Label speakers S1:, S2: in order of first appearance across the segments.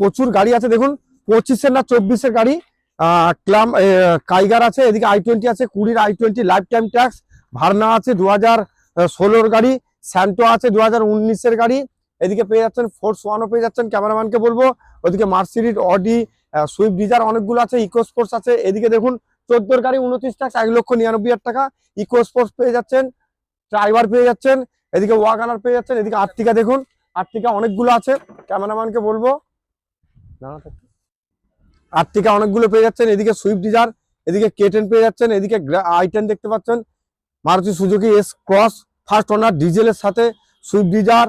S1: প্রচুর গাড়ি আছে, দেখুন, পঁচিশের না চব্বিশের গাড়ি। ক্লাম কাইগার আছে, এদিকে আই টোয়েন্টি আছে, কুড়ির i twenty lifetime tax Verna আছে দু হাজার ষোলোর গাড়ি, স্যান্টো আছে দু হাজার গাড়ি। এদিকে পেয়ে যাচ্ছেন ফোর্স ওয়ানও পেয়ে যাচ্ছেন, ক্যামেরাম্যানকে বলব। ওদিকে মার্সিডিজ অডি সুইফট ডিজার অনেকগুলো আছে ইকো স্পোর্টস আছে। এদিকে দেখুন, চোদ্দোর গাড়ি, উনত্রিশ ট্যাক্স এক লক্ষ নিরানব্বই হাজার টাকা। ইকো স্পোর্টস পেয়ে যাচ্ছেন ড্রাইভার পেয়ে যাচ্ছেন, এদিকে ওয়াগানার পেয়ে যাচ্ছেন, এদিকে আর্টিকা দেখুন। আর্টিকা অনেকগুলো আছে, ক্যামেরাম্যানকে বলব। আর্টিকা অনেকগুলো পেয়ে যাচ্ছেন, এদিকে সুইফট ডিজার এদিকে কেটেন পেয়ে যাচ্ছেন, এদিকে আই টেন দেখতে পাচ্ছেন। Maruti Suzuki S cross first owner ডিজেলের সাথে Swift Dzire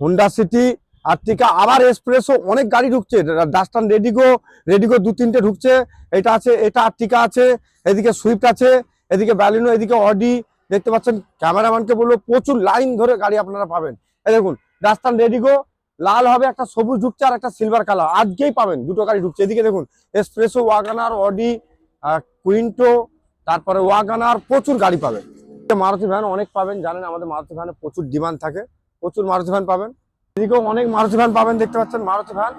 S1: Honda City Ertiga আবার এক্সপ্রেসও অনেক গাড়ি ঢুকছে। ডাস্টান রেডিগো রেডিগো দু তিনটে ঢুকছে। এটা আছে, এটা আর্টিকা আছে, এদিকে সুইফট আছে, এদিকে ব্যালিনো এদিকে অডি দেখতে পাচ্ছেন। ক্যামেরাম্যানকে বলব, প্রচুর লাইন ধরে গাড়ি আপনারা পাবেন। এই দেখুন ডাস্টান রেডিগো লাল হবে একটা সবুজ ঢুকছে আর একটা সিলভার কালার আজকেই পাবেন, দুটো গাড়ি ঢুকছে। এদিকে দেখুন এসপ্রেসো ওয়াগানার অডি কুইন্টো তারপরে ওয়াগানার প্রচুর গাড়ি পাবেন। মারুতি ভ্যান অনেক পাবেন, জানেন আমাদের মারুতি ভ্যানে প্রচুর ডিমান্ড থাকে। প্রচুর মারুতি ভ্যান পাবেন। এদিকেও অনেক মারুতি ভ্যান পাবেন, দেখতে পাচ্ছেন মারুতি ভ্যান।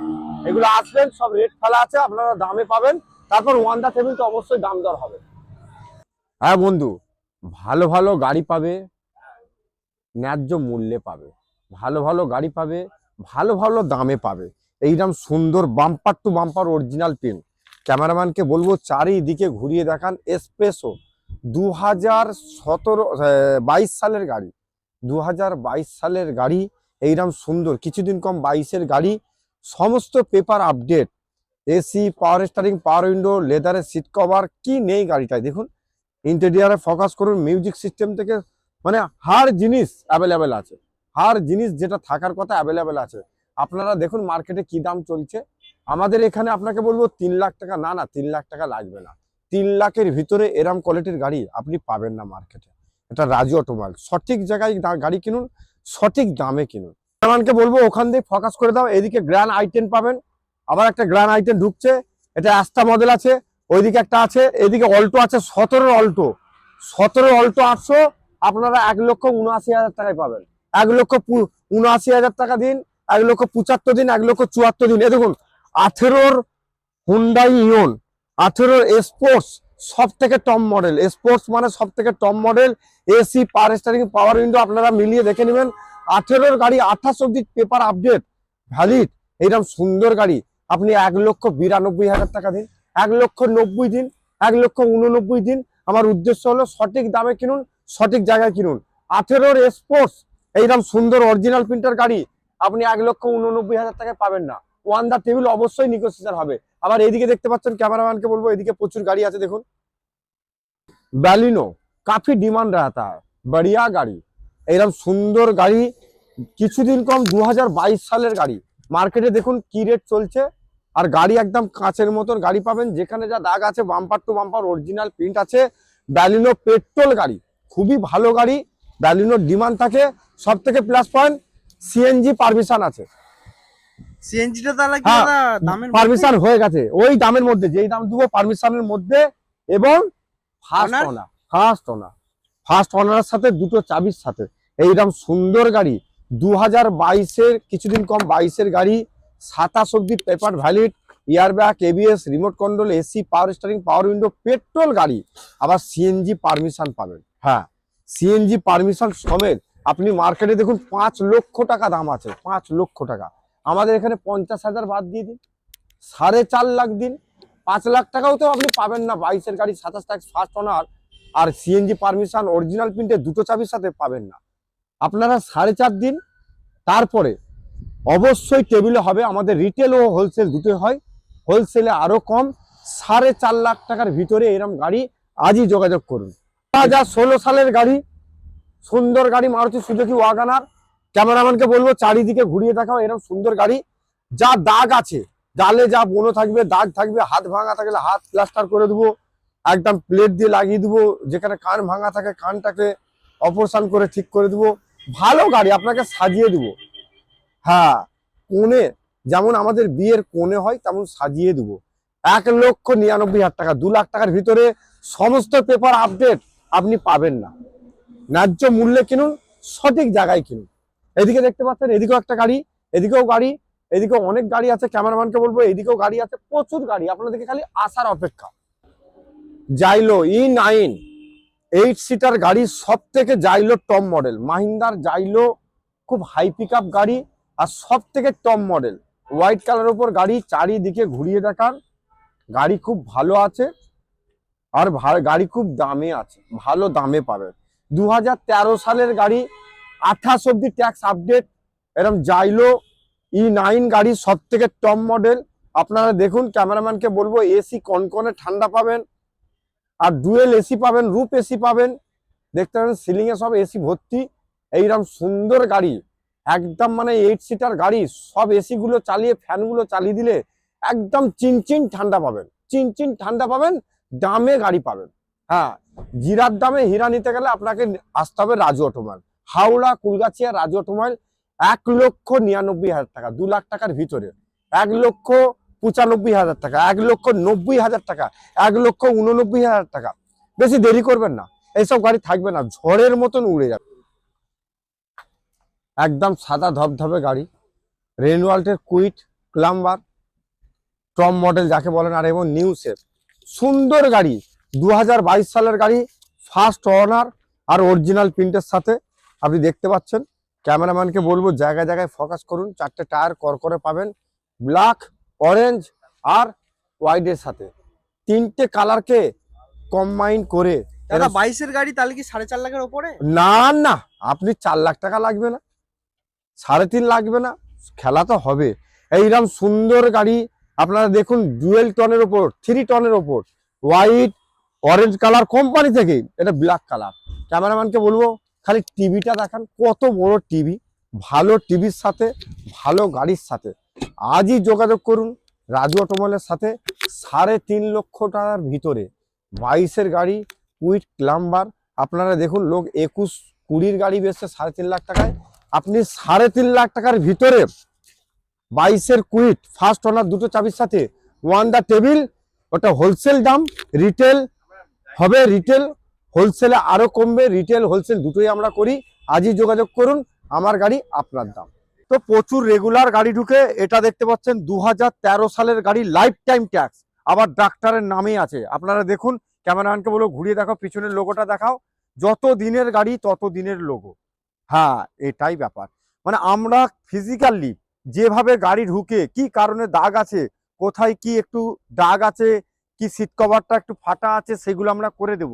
S1: এগুলো আসবেন, সব রেট ফেলা আছে, আপনারা দামে পাবেন। তারপর ওয়ান দা টেবিল তো অবশ্যই দাম দর হবে। হ্যাঁ বন্ধু, ভালো ভালো গাড়ি পাবে, ন্যায্য মূল্যে পাবে। ভালো ভালো গাড়ি পাবে ভালো ভালো দামে পাবে। এইরকম সুন্দর বাম্পার টু বাম্পার অরিজিনাল পিন ক্যামেরাম্যানকে বলব চারিদিকে ঘুরিয়ে দেখান এসপ্রেসো দু হাজার সতেরো বাইশ সালের গাড়ি। দু হাজার বাইশ সালের গাড়ি এইরকম সুন্দর। কিছুদিন কম বাইশের গাড়ি। সমস্ত paper update AC power steering power window লেদারের সিট কভার কি নেই গাড়িটায়? দেখুন ইন্টেরিয়ারে ফোকাস করুন মিউজিক সিস্টেম থেকে মানে হার জিনিস অ্যাভেলেবেল আছে। হার জিনিস যেটা থাকার কথা অ্যাভেলেবেল আছে। আপনারা দেখুন মার্কেটে কি দাম চলছে। আমাদের এখানে আপনাকে বলব তিন লাখ টাকা, না না, তিন লাখ টাকা লাগবে না। তিন লাখের ভিতরে এরম কোয়ালিটির গাড়ি আপনি পাবেন না মার্কেটে এটা রাজু অটোমোবাইল সঠিক জায়গায় গাড়ি কিনুন, সঠিক দামে কিনুন। আমাকে বলব ওখান দিয়ে ফোকাস করে দাও, এদিকে গ্র্যান্ড আইটেন পাবেন। আবার একটা গ্র্যান্ড আইটেন ঢুকছে, এটা অ্যাস্টা মডেল আছে, ওইদিকে একটা আছে, এদিকে অল্টো আছে, সতেরো অল্টো সতেরো অল্টো আটশো, আপনারা এক লক্ষ উনআশি হাজার টাকায় পাবেন। এক লক্ষ উনআশি হাজার টাকা দিন, এক লক্ষ পঁচাত্তর দিন, এক লক্ষ চুয়াত্তর দিন। এ দেখুন, আঠেরোর হুন্ডাই ইয়ন আঠেরোর স্পোর্টস সব থেকে টপ মডেল স্পোর্টস মানে সব থেকে top model AC power steering power window আপনারা মিলিয়ে দেখে নেবেন। আঠেরোর গাড়ি আঠাশ অব্দি পেপার আপডেট ভ্যালিড এইরকম সুন্দর গাড়ি। আপনি এক লক্ষ বিরানব্বই হাজার টাকা দিন, এক লক্ষ নব্বই দিন, এক লক্ষ উননব্বই দিন। আমার উদ্দেশ্য হলো সঠিক দামে কিনুন, সঠিক জায়গায় কিনুন। আঠেরোর স্পোর্টস এইরকম সুন্দর অরিজিনাল প্রিন্টার গাড়ি, আপনি এক লক্ষ উননব্বই হাজার টাকায় পাবেন না। ওয়ান দা টেবিল অবশ্যই নিগোসিয়েশন হবে। আবার এদিকে দেখতে পাচ্ছেন ক্যামেরাম্যানকে বলব, এদিকে প্রচুর গাড়ি আছে, দেখুন। ব্যালিনো কাফি ডিমান্ড রাতা বড়িয়া গাড়ি। এইরকম সুন্দর গাড়ি, কিছুদিন কম দু হাজার বাইশ সালের গাড়ি। মার্কেটে দেখুন কি রেট চলছে, আর গাড়ি একদম কাঁচের মতন গাড়ি পাবেন, যেখানে যা দাগ আছে bumper to bumper original print আছে। ব্যালিনো পেট্রোল গাড়ি, খুবই ভালো গাড়ি। ব্যালিনোর ডিমান্ড থাকে সব থেকে প্লাস পয়েন্ট সিএনজি পারমিশন আছে।
S2: সিএনজিটা তাহলে কি
S1: হ্যাঁ,
S2: দামের
S1: পারমিশন হয়ে গেছে। ওই দামের মধ্যে যেই দাম দেবো পারমিশনের মধ্যে এবং first? Owner first owner first ওনারের সাথে দুটো চাবির সাথে। এইরকম সুন্দর গাড়ি দু হাজার বাইশের কিছুদিন কম বাইশের গাড়ি সাতাশ অব্দি paper valid airbag ABS remote control AC power steering power window petrol গাড়ি। আবার সিএনজি পারমিশন পাবেন। হ্যাঁ। সিএনজি পারমিশন সমেত আপনি মার্কেটে দেখুন পাঁচ লক্ষ টাকা দাম আছে, পাঁচ লক্ষ টাকা। আমাদের এখানে পঞ্চাশ হাজার বাদ দিয়ে দিন, সাড়ে চার লাখ দিন, পাঁচ লাখ টাকাও তো আপনি পাবেন না, বাইশের গাড়ি, সাতাশ টাকা ফার্স্ট অনার আর সিএনজি পারমিশন অরিজিনাল প্রিন্টে দুটো চাবির সাথে পাবেন না। আপনারা সাড়ে চার দিন, তারপরে অবশ্যই টেবিলে হবে, আমাদের রিটেল ও হোলসেল দুটোই হয় হোলসেলে আরও কম, সাড়ে চার লাখ টাকার ভিতরে এরকম গাড়ি আজই যোগাযোগ করুন। ষোলো সালের গাড়ি, সুন্দর গাড়ি মারুতি সুজুকি ওয়াগানার। ক্যামেরাম্যানকে বলব, চারিদিকে ঘুরিয়ে দেখাও এরকম সুন্দর গাড়ি। যা দাগ আছে ডালে যা বনো থাকবে, দাগ থাকবে, হাত ভাঙা থাকলে হাত প্লাস্টার করে দেবো, একদম প্লেট দিয়ে লাগিয়ে দেবো, যেখানে কান ভাঙা থাকে, কানটাকে অপারেশন করে ঠিক করে দেবো। ভালো গাড়ি, আপনাকে সাজিয়ে দেবো। হ্যাঁ কোণে, যেমন আমাদের বিয়ের কোণে হয়, তেমন সাজিয়ে দেবো। এক লক্ষ নিরানব্বই হাজার টাকা, দু লাখ টাকার ভিতরে সমস্ত পেপার আপডেট আপনি পাবেন না। ন্যায্য মূল্যে কিনুন, সঠিক জায়গায় কিনুন। এদিকে দেখতে পাচ্ছেন, এদিকেও একটা গাড়ি, এদিকেও গাড়ি এদিকে অনেক গাড়ি আছে। ক্যামেরাম্যানকে বলব, এদিকেও গাড়ি আছে, প্রচুর গাড়ি। আপনাদেরকে খালি আসার অপেক্ষা। Xylo E nine eight seater গাড়ি সব থেকে জাইলো টপ মডেল মাহিন্দার জাইলো খুব হাই পিক গাড়ি আর সব থেকে টপ মডেল হোয়াইট কালার উপর গাড়ি চারিদিকে ঘুরিয়ে দেখান গাড়ি খুব ভালো আছে। আর গাড়ি খুব দামে আছে, ভালো দামে পাবেন দু হাজার তেরো সালের গাড়ি আঠাশ অব্দি ট্যাক্স আপডেট এরকম জাইলো ই নাইন গাড়ি সব থেকে টপ মডেল আপনারা দেখুন, ক্যামেরাম্যানকে বলব এসি কনকনে ঠান্ডা পাবেন, আর ডুয়েল এসি পাবেন রূপ এসি পাবেন। দেখতে পাবেন সিলিংয়ে সব এসি ভর্তি। এইরকম সুন্দর গাড়ি, একদম মানে এইট সিটার গাড়ি, সব এসি গুলো চালিয়ে ফ্যানগুলো চালিয়ে দিলে একদম চিনচিন ঠান্ডা পাবেন। চিনচিন ঠান্ডা পাবেন দামে গাড়ি পাবেন। হ্যাঁ জিরার দামে হীরা নিতে গেলে আপনাকে আসতে হবে রাজু অটোমাইল। হাওড়া, কুলগাছিয়া, রাজু অটোমাইল এক লক্ষ নিরানব্বই হাজার টাকা, দু লাখ টাকার ভিতরে। এক লক্ষ পঁচানব্বই হাজার টাকা, এক লক্ষ নব্বই হাজার টাকা, এক লক্ষ উননব্বই হাজার টাকা। বেশি দেরি করবেন না, এইসব গাড়ি থাকবে না, ঝড়ের মতন উড়ে যাবে। একদম সাদা ধবধবে গাড়ি রেনওয়াল্টের কুইট ক্লাম্বার টম মডেল যাকে বলেন আর এবং নিউ সেফ সুন্দর গাড়ি দু হাজার বাইশ সালের গাড়ি ফার্স্ট অনার আর অরিজিনাল প্রিন্টের সাথে। আপনি দেখতে পাচ্ছেন ক্যামেরাম্যানকে বলব জায়গায় জায়গায় ফোকাস করুন চারটে টায়ার কর করে পাবেন ব্ল্যাক অরেঞ্জ আর হোয়াইটের সাথে। তিনটে কালারকে কম্বাইন করে
S2: দাদা বাইশের গাড়ি তাহলে কি সাড়ে চার লাখের ওপরে?
S1: না না আপনি চার লাখ টাকা লাগবে না। সাড়ে তিন লাগবে না খেলা তো হবে। এইরকম সুন্দর গাড়ি আপনারা দেখুন ডুয়েল টনের ওপর থ্রি টনের ওপর হোয়াইট অরেঞ্জ কালার কোম্পানি থেকে, এটা ব্ল্যাক কালার ক্যামেরাম্যানকে বলব, খালি টিভিটা দেখান, কত বড় টিভি, ভালো টিভির সাথে, ভালো গাড়ির সাথে। আজই যোগাযোগ করুন রাজু অটোমলের সাথে, সাড়ে তিন লক্ষ টাকার ভিতরে। বাইশের গাড়ি, উইথ ক্লাম্বার আপনারা দেখুন, লোক একুশ কুড়ির গাড়ি বেচছে সাড়ে তিন লাখ টাকায়। আপনি সাড়ে তিন লাখ টাকার ভিতরে বাইশের কুইট ফার্স্ট ওনার দুটো চাবির সাথে। ওয়ান দা টেবিল ওটা হোলসেল দাম রিটেল হবে রিটেল হোলসেলে আরও কমবে রিটেল হোলসেল দুটোই আমরা করি। আজই যোগাযোগ করুন, আমার গাড়ি আপনার দাম। তো প্রচুর রেগুলার গাড়ি ঢুকে, এটা দেখতে পাচ্ছেন দু হাজার তেরো সালের গাড়ি লাইফ টাইম ট্যাক্স আবার ডাক্তারের নামেই আছে। আপনারা দেখুন, ক্যামেরাম্যানকে বলো, ঘুরিয়ে দেখাও, পিছনের লোগোটা দেখাও। যত দিনের গাড়ি, তত দিনের লোগো হ্যাঁ এটাই ব্যাপার। মানে আমরা ফিজিক্যালি যেভাবে গাড়ি ঢুকে, কি কারণে দাগ আছে, কোথায় কি একটু দাগ আছে, কি সিট কভারটা একটু ফাটা আছে, সেগুলো আমরা করে দেব।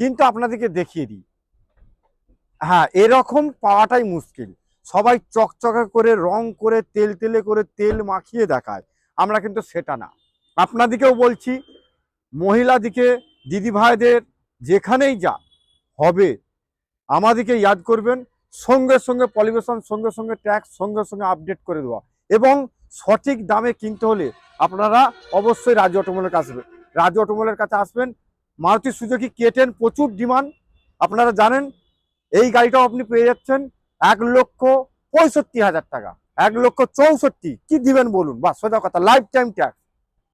S1: কিন্তু আপনাদেরকে দেখিয়ে দিই। হ্যাঁ এরকম পাওয়াটাই মুশকিল। সবাই চকচকে করে, রং করে, তেল তেলে করে তেল মাখিয়ে দেখায়। আমরা কিন্তু সেটা না। আপনাদিকেও বলছি মহিলা দিকে দিদি ভাইদের যেখানেই যা হবে, আমাদেরকে ইয়াদ করবেন। সঙ্গে সঙ্গে পলিউশন, সঙ্গে সঙ্গে ট্যাক্স, সঙ্গে সঙ্গে আপডেট করে দেওয়া। এবং সঠিক দামে কিনতে হলে আপনারা অবশ্যই রাজু অটোমোলের কাছে আসবেন। রাজু অটোমোলের কাছে আসবেন। মারুতি সুজুকি কেটেন প্রচুর ডিমান্ড। আপনারা জানেন, এই গাড়িটাও আপনি পেয়ে যাচ্ছেন এক লক্ষ পঁয়ষট্টি হাজার টাকা। এক লক্ষ চৌষট্টি। কি দিবেন বলুন? বা সোজা কথা লাইফ টাইম ট্যাক্স